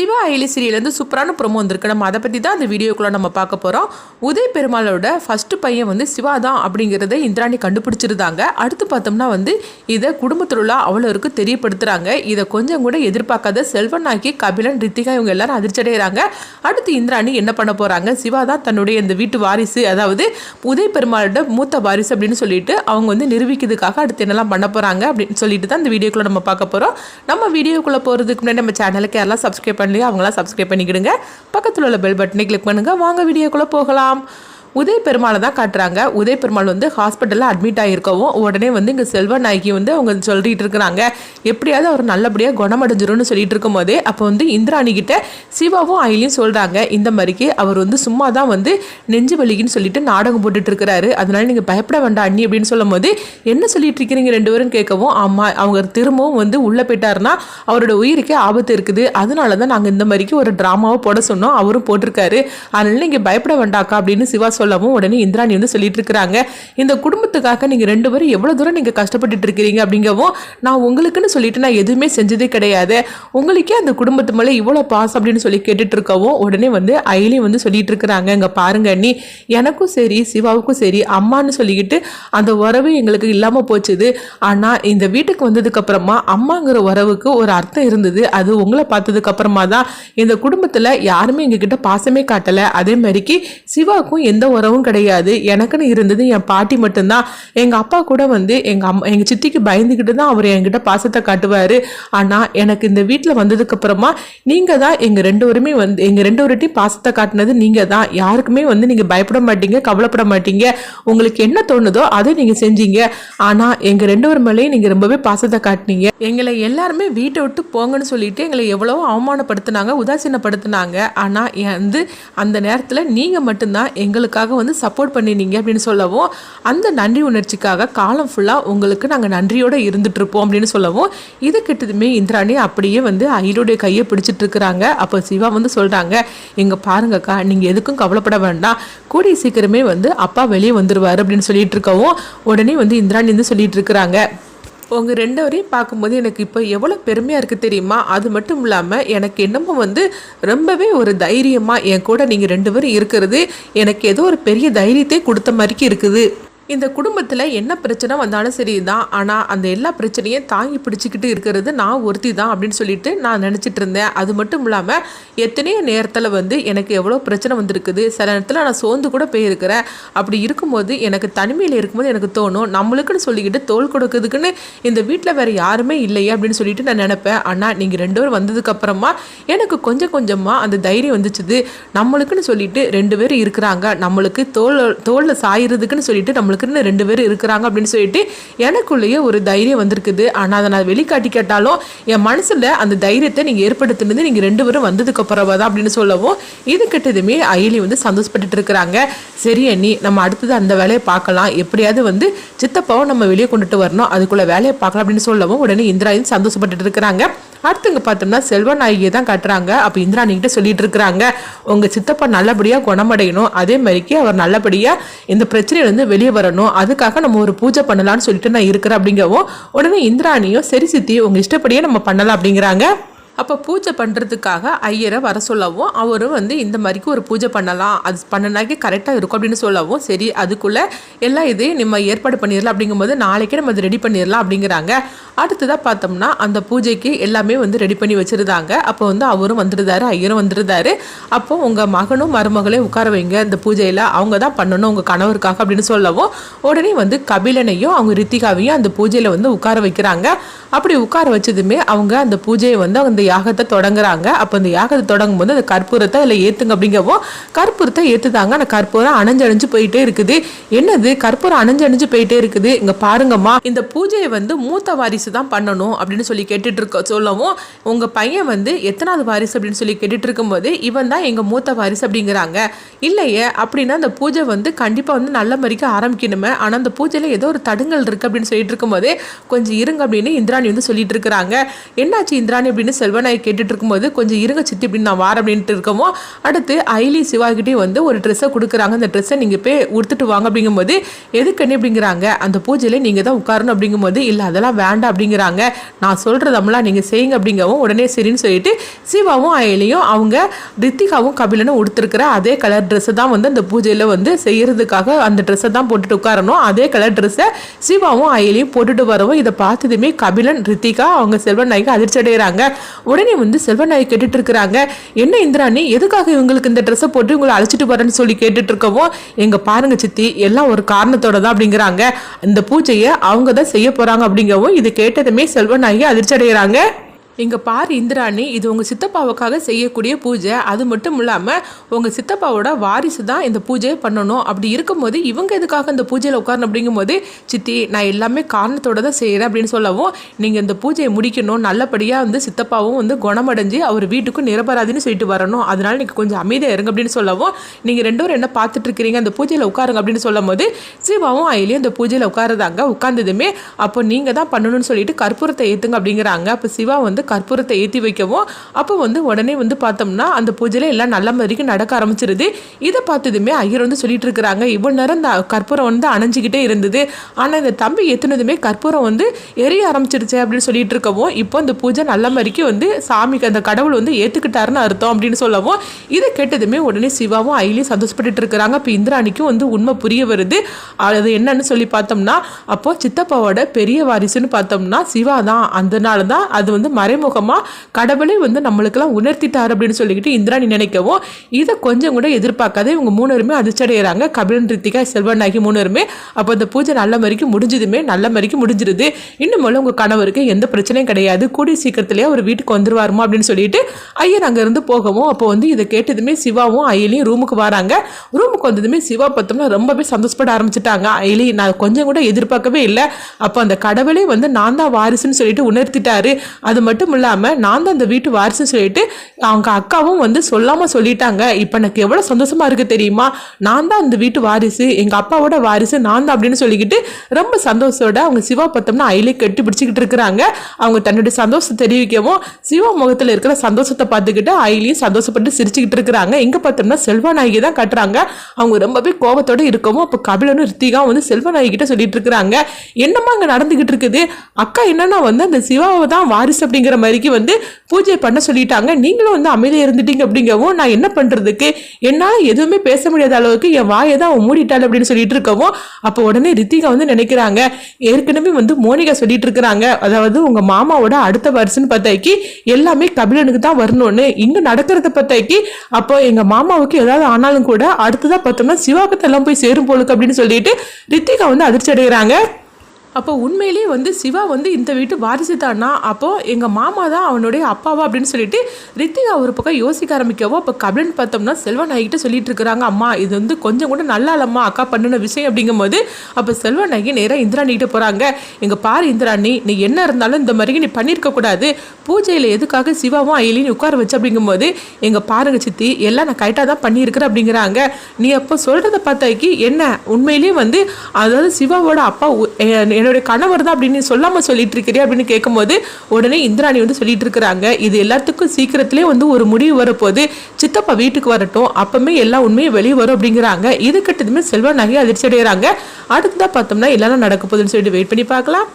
சிவா ஐலி சீரியலேருந்து சூப்பரான ப்ரோமோ வந்திருக்கு. நம்ம அதை பற்றி தான் அந்த வீடியோக்குள்ளே நம்ம பார்க்க போகிறோம் உதய் பெருமாளோட ஃபஸ்ட்டு பையன் வந்து சிவா தான் அப்படிங்கிறத இந்திராணி கண்டுபிடிச்சிருந்தாங்க. அடுத்து பார்த்தோம்னா வந்து இதை குடும்பத்தில் உள்ள அவ்வளோருக்கு தெரியப்படுத்துகிறாங்க இதை கொஞ்சம் கூட எதிர்பார்க்காத செல்வனாக்கி கபிலன் ரித்திகா இவங்க எல்லாரும் அதிர்ச்சடைகிறாங்க அடுத்து இந்திராணி என்ன பண்ண போகிறாங்க சிவா தான் தன்னுடைய இந்த வீட்டு வாரிசு அதாவது உதய் பெருமாளோட மூத்த வாரிசு அப்படின்னு சொல்லிட்டு அவங்க வந்து நிரூபிக்கிறதுக்காக அடுத்து என்னெல்லாம் பண்ண போகிறாங்க அப்படின்னு சொல்லிட்டு தான் இந்த வீடியோக்குள்ளே நம்ம பார்க்க போகிறோம் நம்ம வீடியோக்குள்ளே போகிறதுக்கு முன்னாடி நம்ம சேனலுக்கு யாரெல்லாம் சப்ஸ்கிரைப் சேனல்லையும் அவங்களாம் சப்ஸ்கிரைப் பண்ணிக்கிடுங்க. பக்கத்தில் உள்ள பெல் பட்டனை கிளிக் பண்ணுங்கள் வாங்க வீடியோக்குள்ளே போகலாம். உதய பெருமாளை தான் காட்டுறாங்க. உதய பெருமாள் வந்து ஹாஸ்பிட்டலில் அட்மிட் ஆகியிருக்கவும் உடனே வந்து இங்கே செல்வ நாயகி வந்து அவங்க சொல்லிட்டு இருக்கிறாங்க. எப்படியாவது அவர் நல்லபடியாக குணமடைஞ்சிரும்னு சொல்லிட்டு இருக்கும் போதே அப்போ வந்து இந்திராணி கிட்ட சிவாவும் அயிலையும் சொல்கிறாங்க இந்த மாதிரிக்கு அவர் வந்து சும்மா தான் வந்து நெஞ்சு வலிக்குன்னு சொல்லிட்டு நாடகம் போட்டுட்டு இருக்கிறாரு. அதனால நீங்கள் பயப்பட வேண்டாம் அண்ணி அப்படின்னு சொல்லும் போது என்ன சொல்லிட்டு இருக்கிறீங்க ரெண்டு பேரும் கேட்கவும் ஆமாம் அவங்க திரும்பவும் வந்து உள்ளே போயிட்டாருன்னா அவரோட உயிருக்கே ஆபத்து இருக்குது. அதனால தான் நாங்கள் இந்த மாதிரிக்கு ஒரு ட்ராமாவை போட சொன்னோம். அவரும் போட்டிருக்காரு. அதனால நீங்கள் பயப்பட வேண்டாக்கா அப்படின்னு சிவா சொல்லவும் உடனே இந்திராணி வந்து சொல்லிட்டு இருக்கிறாங்க இந்த குடும்பத்துக்காக நீங்கள் ரெண்டு பேரும் எவ்வளோ தூரம் நீங்கள் கஷ்டப்பட்டுட்டு இருக்கிறீங்க அப்படிங்கவும் நான் உங்களுக்குன்னு சொல்லிட்டு நான் எதுவுமே செஞ்சதே கிடையாது. உங்களுக்கே அந்த குடும்பத்து மேலே இவ்வளோ பாஸ் அப்படின்னு சொல்லி கேட்டுட்டு இருக்கவும் உடனே வந்து அயலி வந்து சொல்லிட்டு இருக்கிறாங்க இங்கே பாருங்க அண்ணி எனக்கும் சரி சிவாவுக்கும் சரி அம்மான்னு சொல்லிக்கிட்டு அந்த உறவு எங்களுக்கு இல்லாமல் போச்சுது. ஆனால் இந்த வீட்டுக்கு வந்ததுக்கு அப்புறமா அம்மாங்கிற உறவுக்கு ஒரு அர்த்தம் இருந்தது. அது உங்களை பார்த்ததுக்கு அப்புறமா தான். இந்த குடும்பத்தில் யாருமே எங்ககிட்ட பாசமே காட்டலை. அதே மாதிரிக்கு சிவாவுக்கும் எந்த உறவும் கிடையாது. எனக்குன்னு இருந்தது என் பாட்டி மட்டும்தான். எங்கள் அப்பா கூட வந்து எங்கள் அம்மா எங்கள் சித்திக்கு பயந்துக்கிட்டு தான் அவர் என்கிட்ட பாசத்தை காட்டுவார். ஆனால் எனக்கு இந்த வீட்டில் வந்ததுக்கு அப்புறமா நீங்கள் தான் எங்கள் ரெண்டு பேருமே வந்து எங்கள் ரெண்டு பேர்ட்டையும் பாசத்தை காட்டினது நீங்கள் தான். யாருக்குமே வந்து நீங்கள் பயப்பட மாட்டீங்க கவலைப்பட மாட்டீங்க. உங்களுக்கு என்ன தோணுதோ அதை நீங்கள் செஞ்சீங்க. ஆனால் எங்கள் ரெண்டு பேர் மேலேயும் நீங்கள் ரொம்பவே பாசத்தை காட்டினீங்க. எங்களை எல்லாருமே வீட்டை விட்டு போங்கன்னு சொல்லிட்டு எங்களை எவ்வளவோ அவமானப்படுத்தினாங்க உதாசீனப்படுத்தினாங்க. ஆனால் வந்து அந்த நேரத்தில் நீங்கள் மட்டும்தான் எங்களுக்காக வந்து சப்போர்ட் பண்ணினீங்க அப்படின்னு சொல்லவும் அந்த நன்றி உணர்ச்சிக்காக காலம் ஃபுல்லாக உங்களுக்கு நாங்கள் நன்றியோடு இருந்துகிட்ருப்போம் அப்படின்னு சொல்லவும் இது கிட்டதுமே இந்திராணி அப்படியே வந்து ஐயருடைய கையை பிடிச்சிட்டு இருக்கிறாங்க. அப்போ சிவா வந்து சொல்கிறாங்க எங்கள் பாருங்கக்கா நீங்கள் எதுக்கும் கவலைப்பட வேண்டாம். கூடிய சீக்கிரமே வந்து அப்பா வெளியே வந்துடுவார் அப்படின்னு சொல்லிட்டு இருக்கவும் உடனே வந்து இந்திராணி வந்து சொல்லிட்டு இருக்கிறாங்க. உங்கள் ரெண்டு வரையும் பார்க்கும்போது எனக்கு இப்போ எவ்வளோ பெருமையாக இருக்குது தெரியுமா? அது மட்டும் இல்லாமல் எனக்கு என்னமோ வந்து ரொம்பவே ஒரு தைரியமாக என் கூட நீங்கள் ரெண்டு பேரும் இருக்கிறது எனக்கு ஏதோ ஒரு பெரிய தைரியத்தை கொடுத்த மாதிரிக்கு இருக்குது. இந்த குடும்பத்தில் என்ன பிரச்சனை வந்தாலும் சரி தான் ஆனால் அந்த எல்லா பிரச்சனையும் தாங்கி பிடிச்சிக்கிட்டு இருக்கிறது நான் ஒருத்தி தான் அப்படின்னு சொல்லிட்டு நான் நினச்சிட்டு இருந்தேன். அது மட்டும் இல்லாமல் எத்தனையோ நேரத்தில் வந்து எனக்கு எவ்வளோ பிரச்சனை வந்திருக்குது. சில நேரத்தில் நான் சோர்ந்து கூட போயிருக்கிறேன். அப்படி இருக்கும்போது எனக்கு தனிமையில் இருக்கும்போது எனக்கு தோணும் நம்மளுக்குன்னு சொல்லிக்கிட்டு தோல் கொடுக்குறதுக்குன்னு இந்த வீட்டில் வேறு யாருமே இல்லையே அப்படின்னு சொல்லிட்டு நான் நினப்பேன். ஆனால் நீங்கள் ரெண்டு பேரும் வந்ததுக்கப்புறமா எனக்கு கொஞ்சம் கொஞ்சமாக அந்த தைரியம் வந்துச்சுது. நம்மளுக்குன்னு சொல்லிட்டு ரெண்டு பேரும் இருக்கிறாங்க. நம்மளுக்கு தோல் தோலில் சாயிறதுக்குன்னு சொல்லிட்டு நம்மளுக்குன்னு ரெண்டு பேர் இருக்கிறாங்க அப்படின்னு சொல்லிட்டு எனக்குள்ளேயே ஒரு தைரியம் வந்திருக்குது. ஆனால் அதை நான் வெளிக்காட்டி கேட்டாலும் என் மனசில் அந்த தைரியத்தை நீங்கள் ஏற்படுத்தினது நீங்கள் ரெண்டு பேரும் வந்ததுக்கு அப்புறமா தான் அப்படின்னு சொல்லவும் இது கிட்டதுமே அயலி வந்து சந்தோஷப்பட்டுட்டு இருக்கிறாங்க. சரி அண்ணி நம்ம அடுத்தது அந்த வேலையை பார்க்கலாம். எப்படியாவது வந்து சித்தப்பாவை நம்ம வெளியே கொண்டுட்டு வரணும். அதுக்குள்ளே வேலையை பார்க்கலாம் அப்படின்னு சொல்லவும் உடனே இந்திராயும் சந்தோஷப்பட்டுட்டு இருக்கிறாங்க. அடுத்தவங்க பார்த்தோம்னா செல்வநாயகியை தான் கட்டுறாங்க. அப்போ இந்திராணிகிட்ட சொல்லிட்டு இருக்கிறாங்க. உங்கள் சித்தப்பா நல்லபடியாக குணமடையணும். அதே மாதிரிக்கு அவர் நல்லபடியாக இந்த பிரச்சனையிலேருந்து வெளியே வரணும். அதுக்காக நம்ம ஒரு பூஜை பண்ணலாம்னு சொல்லிட்டு நான் இருக்கிறேன் அப்படிங்கவும் உடனே இந்திராணியும் சரி சித்தி உங்கள் இஷ்டப்படியே நம்ம பண்ணலாம் அப்படிங்கிறாங்க. அப்போ பூஜை பண்ணுறதுக்காக ஐயரை வர சொல்லவும் அவரும் வந்து இந்த மாதிரிக்கு ஒரு பூஜை பண்ணலாம். அது பண்ணினாக்கி கரெக்டாக இருக்கும் அப்படின்னு சொல்லவும் சரி அதுக்குள்ளே எல்லா இதையும் நம்ம ஏற்பாடு பண்ணிடலாம் அப்படிங்கும்போது நாளைக்கே நம்ம அதை ரெடி பண்ணிடலாம் அப்படிங்கிறாங்க. அடுத்ததாக பார்த்தோம்னா அந்த பூஜைக்கு எல்லாமே வந்து ரெடி பண்ணி வச்சுருந்தாங்க. அப்போ வந்து அவரும் வந்துருந்தாரு ஐயரும் வந்துருந்தாரு அப்போ உங்கள் மகனும் மருமகளையும் உட்கார வைங்க. இந்த பூஜையில் அவங்க தான் பண்ணணும் உங்கள் கணவருக்காக அப்படின்னு சொல்லவும் உடனே வந்து கபிலனையும் அவங்க ரித்திகாவையும் அந்த பூஜையில் வந்து உட்கார வைக்கிறாங்க. அப்படி உட்கார வச்சதுமே அவங்க அந்த பூஜையை வந்து அந்த யாகத்தை தொடங்குறாங்க. அப்போ அந்த யாகத்தை தொடங்கும் போது அந்த கற்பூரத்தை அதில் ஏற்றுங்க அப்படிங்கவும் கற்பூரத்தை ஏற்றுதாங்க அந்த கற்பூரம் அணைஞ்சு போயிட்டே இருக்குது. என்னது? கற்பூரம் அணைஞ்சு போயிட்டே இருக்குது. இங்கே பாருங்கம்மா. இந்த பூஜையை வந்து மூத்த வாரிசு தான் பண்ணணும் அப்படின்னு சொல்லி கேட்டுட்டு இருக்க சொல்லவும் உங்கள் பையன் வந்து எத்தனாவது வாரிசு அப்படின்னு சொல்லி கேட்டுட்டு இருக்கும்போது இவன் தான் எங்கள் மூத்த வாரிசு அப்படிங்கிறாங்க. இல்லையே அப்படின்னா அந்த பூஜை வந்து கண்டிப்பாக வந்து நல்ல மாதிரிக்கு ஆரம்பிக்கணுமே. ஆனால் அந்த பூஜையில் ஏதோ ஒரு தடுங்கல் இருக்குது அப்படின்னு சொல்லிட்டு இருக்கும்போது கொஞ்சம் இருங்க அப்படின்னு இந்திராணி வந்து சொல்லிட்டு இருக்கிறாங்க என்னாச்சு இந்திராணி அப்படின்னு செல்வநாயகி கேட்டுட்டு இருக்கும்போது கொஞ்சம் இருங்க சித்தி அப்படின்னு நான் வார அப்படின்ட்டு இருக்கமோ அடுத்து ஐலி சிவாகிட்டே வந்து ஒரு ட்ரெஸ்ஸை கொடுக்குறாங்க. அந்த ட்ரெஸ்ஸை நீங்கள் போய் உடுத்துட்டு வாங்க அப்படிங்கும்போது எதுக்குன்னு அப்படிங்கிறாங்க? அந்த பூஜையில் நீங்கள் தான் உட்காரணும் அப்படிங்கும்போது இல்லை அதெல்லாம் வேண்டாம் அப்படிங்கிறாங்க. நான் சொல்கிறதெல்லாம் நீங்கள் செய்யுங்க அப்படிங்கவும் உடனே சரின்னு சொல்லிட்டு சிவாவும் ஐலியும் அவங்க ரித்திகாவும் கபிலனும் உடுத்துருக்கிற அதே கலர் ட்ரெஸ்ஸை தான் வந்து அந்த பூஜையில் வந்து செய்கிறதுக்காக அந்த ட்ரெஸ்ஸை தான் போட்டுட்டு உட்காரணும். அதே கலர் ட்ரெஸ்ஸை சிவாவும் ஐலியும் போட்டுட்டு வரவும் இதை பார்த்ததுமே கபிலன் ரித்திகா அவங்க செல்வன் நாய்க்கு அதிர்ச்சி அடைகிறாங்க. உடனே வந்து செல்வநாயகி கேட்டுட்டு இருக்கிறாங்க என்ன இந்திராணி எதுக்காக இவங்களுக்கு இந்த ட்ரெஸ்ஸை போட்டு இவங்களை அழைச்சிட்டு வரேன்னு சொல்லி கேட்டுட்டு இருக்கவும் எங்க பாருங்க சித்தி எல்லாம் ஒரு காரணத்தோட தான் அப்படிங்கிறாங்க. இந்த பூஜையை அவங்க தான் செய்ய போறாங்க அப்படிங்கவும் இது கேட்டதுமே செல்வநாயகி அதிர்ச்சி அடைகிறாங்க இங்கே பாரு இந்திராணி இது உங்கள் சித்தப்பாவுக்காக செய்யக்கூடிய பூஜை. அது மட்டும் இல்லாமல் உங்கள் சித்தப்பாவோட வாரிசு தான் இந்த பூஜையை பண்ணணும். அப்படி இருக்கும்போது இவங்க எதுக்காக இந்த பூஜையில் உட்காரணும் அப்படிங்கும்போது சித்தி நான் எல்லாமே காரணத்தோட தான் செய்கிறேன் அப்படின்னு சொல்லவும் நீங்கள் இந்த பூஜையை முடிக்கணும். நல்லபடியாக வந்து சித்தப்பாவும் வந்து குணமடைஞ்சு அவர் வீட்டுக்கும் நிரபராதின்னு சொல்லிட்டு வரணும். அதனால் நீங்கள் கொஞ்சம் அமைதியாக இருங்க அப்படின்னு சொல்லவும் நீங்கள் ரெண்டு பேரும் என்ன பார்த்துட்டு இருக்கிறீங்க? அந்த பூஜையில் உட்காருங்க அப்படின்னு சொல்லும் போது சிவாவும் அயிலையும் இந்த பூஜையில் உட்காருதாங்க உட்கார்ந்ததுமே அப்போ நீங்கள் தான் பண்ணணும்னு சொல்லிட்டு கற்பூரத்தை ஏற்றுங்க அப்படிங்கிறாங்க. அப்போ சிவா வந்து கற்பூரத்தை ஏற்றி வைக்கவும். அப்போ வந்து உடனே வந்து பார்த்தோம்னா அந்த பூஜையில் எல்லாம் நல்ல மாதிரிக்கு நடக்க ஆரம்பிச்சிருது. இதை பார்த்ததுமே ஐயர் வந்து சொல்லிட்டு இருக்கிறாங்க. இவ்வளோ நேரம் இந்த கற்பூரம் வந்து அணைஞ்சிக்கிட்டே இருந்தது. ஆனால் இந்த தம்பி ஏற்றுனதுமே கற்பூரம் வந்து எரிய ஆரம்பிச்சிருச்சு அப்படின்னு சொல்லிட்டு இருக்கவும் இப்போ அந்த பூஜை நல்ல மாதிரிக்கு வந்து சாமிக்கு அந்த கடவுள் வந்து ஏற்றுக்கிட்டாருன்னு அர்த்தம் அப்படின்னு சொல்லவும் இதை கேட்டதுமே உடனே சிவாவும் ஐலியும் சந்தோஷப்பட்டுட்டு இருக்கிறாங்க. இப்போ இந்திராணிக்கும் வந்து உண்மை புரிய வருது. அது என்னன்னு சொல்லி பார்த்தோம்னா அப்போ சித்தப்பாவோட பெரிய வாரிசுன்னு பார்த்தோம்னா சிவா தான். அதனால தான் அது வந்து மறைமுகமாக கடவுளே வந்து நம்மளுக்கெல்லாம் உணர்த்திட்டார் அப்படின்னு சொல்லிக்கிட்டு இந்திராணி நினைக்கவும் இதை கொஞ்சம் கூட எதிர்பார்க்காத இவங்க மூணுருமே அதிர்ச்சடைகிறாங்க கபிலன் ரித்திகா செல்வன் ஆகி மூணுருமே. அப்போ இந்த பூஜை நல்ல மாதிரிக்கு முடிஞ்சதுமே நல்ல மாதிரிக்கு முடிஞ்சிருது. இன்னும் போல உங்கள் கணவருக்கு எந்த பிரச்சனையும் கிடையாது. கூடிய சீக்கிரத்திலேயே அவர் வீட்டுக்கு வந்துருவாருமா அப்படின்னு சொல்லிட்டு ஐயர் அங்கேருந்து போகவும் அப்போ வந்து இதை கேட்டதுமே சிவாவும் ஐயலையும் ரூமுக்கு வராங்க. ரூம் ரூமுக்கு வந்ததுமே சிவா பார்த்தோம்னா ரொம்பவே சந்தோஷப்பட ஆரம்பிச்சிட்டாங்க. ஐலி நான் கொஞ்சம் கூட எதிர்பார்க்கவே இல்லை. அப்போ அந்த கடவுளே வந்து நான் தான் வாரிசுன்னு சொல்லிட்டு உணர்த்திட்டாரு. அது மட்டும் இல்லாமல் நான் தான் அந்த வீட்டு வாரிசுன்னு சொல்லிட்டு அவங்க அக்காவும் வந்து சொல்லாமல் சொல்லிட்டாங்க. இப்போ எனக்கு எவ்வளோ சந்தோஷமா இருக்கு தெரியுமா? நான் தான் அந்த வீட்டு வாரிசு எங்கள் அப்பாவோட வாரிசு நான் தான் அப்படின்னு சொல்லிக்கிட்டு ரொம்ப சந்தோஷத்தோட அவங்க சிவா பார்த்தோம்னா அயிலே கட்டி பிடிச்சிக்கிட்டு இருக்கிறாங்க. அவங்க தன்னுடைய சந்தோஷத்தை தெரிவிக்கவும் சிவா முகத்தில் இருக்கிற சந்தோஷத்தை பார்த்துக்கிட்டு ஐலியும் சந்தோஷப்பட்டு சிரிச்சுக்கிட்டு இருக்கிறாங்க. இங்கே பார்த்தோம்னா செல்வநாயகி தான் கட்டுறாங்க. அவங்க ரொம்பவே கோபத்தோடு இருக்கவும் அப்போ கபிலனும் ரித்திகா வந்து செல்வநாயகிட்ட சொல்லிட்டு இருக்கிறாங்க என்னம்மா அங்கே நடந்துக்கிட்டு இருக்குது? அக்கா என்னன்னா வந்து அந்த சிவாவை தான் வாரிசு அப்படிங்கிற மாதிரிக்கு வந்து பூஜை பண்ண சொல்லிட்டாங்க. நீங்களும் வந்து அமைதியாக இருந்துட்டீங்க அப்படிங்கவும் நான் என்ன பண்ணுறதுக்கு என்னால் எதுவுமே பேச முடியாத அளவுக்கு என் வாயை தான் அவன் மூடிட்டாள் அப்படின்னு சொல்லிட்டு இருக்கவும் அப்போ உடனே ரித்திகா வந்து நினைக்கிறாங்க. ஏற்கனவே வந்து மோனிகா சொல்லிட்டு இருக்கிறாங்க அதாவது உங்கள் மாமாவோட அடுத்த வருஷம்னு பார்த்தாக்கி எல்லாமே கபிலனுக்கு தான் வரணும்னு. இங்கே நடக்கிறத பார்த்தாக்கி அப்போ எங்கள் மாமாவுக்கு ஏதாவது ஆனாலும் கூட அடுத்ததாக பார்த்தோம்னா சிவாக்கத்தெல்லாம் போய் சேரும் போலுக்கு அப்படின்னு சொல்லிட்டு ரித்திகா வந்து அதிர்ச்சி அடைகிறாங்க. அப்போ உண்மையிலேயே வந்து சிவா வந்து இந்த வீட்டு வாரிசு தானா அப்போ எங்கள் மாமா தான் அவனுடைய அப்பாவா அப்படின்னு சொல்லிட்டு ரித்திகா ஒரு பக்கம் யோசிக்க ஆரம்பிக்கவோ அப்போ கபிலன் பார்த்தோம்னா செல்வன் நாய்கிட்ட சொல்லிட்டு இருக்கிறாங்க அம்மா இது வந்து கொஞ்சம் கூட நல்லா இல்லம்மா அக்கா பண்ணின விஷயம். அப்படிங்கும்போது அப்போ செல்வன் நாயகி நேராக இந்திராணிகிட்ட போகிறாங்க எங்கள் பாரு இந்திராணி நீ என்ன இருந்தாலும் இந்த மாதிரி நீ பண்ணியிருக்க கூடாது. பூஜையில் எதுக்காக சிவாவும் அயலின்னு உட்கார வச்சு? அப்படிங்கும்போது எங்கள் பாருங்க சித்தி எல்லாம் நான் கரெக்டாக தான் பண்ணியிருக்கிறேன் அப்படிங்கிறாங்க. நீ அப்போ சொல்கிறத பார்த்தாக்கி என்ன? உண்மையிலேயே வந்து அதாவது சிவாவோட அப்பா உ- என்னுடைய கணவர் தான் அப்படின்னு சொல்லாமல் சொல்லிட்டு இருக்கிறே அப்படின்னு கேட்கும்போது உடனே இந்திராணி வந்து சொல்லிட்டு இருக்கிறாங்க இது எல்லாத்துக்கும் சீக்கிரத்திலே வந்து ஒரு முடிவு வரப்போகுது. சித்தப்பா வீட்டுக்கு வரட்டும். அப்பவுமே எல்லா உண்மையும் வெளியே வரும் அப்படிங்கிறாங்க. இது கிட்டதுமே செல்வா நகை அதிர்ச்சி அடைகிறாங்க அடுத்ததாக பார்த்தோம்னா எல்லாரும் நடக்க போகுதுன்னு சொல்லிட்டு வெயிட் பண்ணி பார்க்கலாம்.